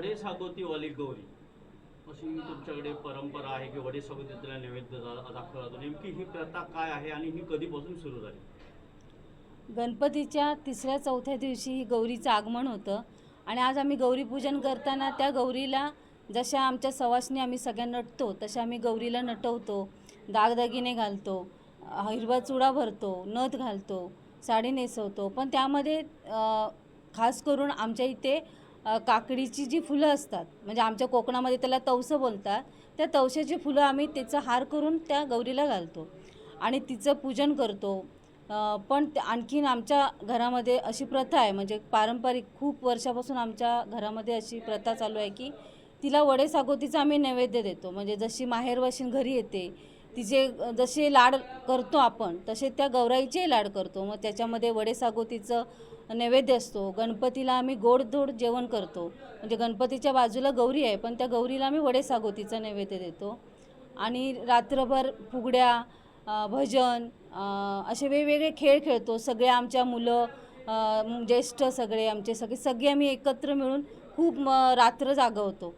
वडे सागोती वाली गौरी. अशी तुमच्याकडे परंपरा आहे की वडे सागोतीला नैवेद्य दाखवला जातो. नेमकी ही प्रथा काय आहे आणि ही कधीपासून सुरू झाली? गणपतीच्या तिसऱ्या चौथ्या दिवशी ही गौरीचं आगमन होतं. आणि आज आम्ही गौरीपूजन करताना त्या गौरीला जशा आमच्या सवासनी आम्ही सगळ्या नटतो तशा आम्ही गौरीला नटवतो. दागदागिने घालतो हिरवा चुडा भरतो नथ घालतो साडी नेसवतो. पण त्यामध्ये खास करून आमच्या इथे काकडीची जी फुलं असतात म्हणजे आमच्या कोकणामध्ये त्याला तवसं बोलतात त्या तवशाची फुलं आम्ही त्याचा हार करून त्या गौरीला घालतो. आणि तिचं पूजन करतो. पण ते- आणखीन आमच्या घरामध्ये अशी प्रथा आहे म्हणजे पारंपरिक खूप वर्षापासून आमच्या घरामध्ये अशी प्रथा चालू आहे की तिला वडे सागोतीचा आम्ही नैवेद्य देतो. म्हणजे जशी माहेरवाशीन घरी येते तिचे जसे लाड करतो आपण तसे त्या गौराईचे लाड करतो. मग त्याच्यामध्ये वडे सागोतीचं नैवेद्य असतो. गणपतीला आम्ही गोडधोड जेवण करतो. म्हणजे गणपतीच्या बाजूला गौरी आहे पण त्या गौरीला आम्ही वडे सागोतीचा नैवेद्य देतो. आणि रात्रभर फुगड्या भजन असे वेगवेगळे खेळ खेळतो. सगळे आमच्या मुलं ज्येष्ठ सगळे आमचे सगळे सगळे आम्ही एकत्र मिळून खूप म, रात्र जागवतो.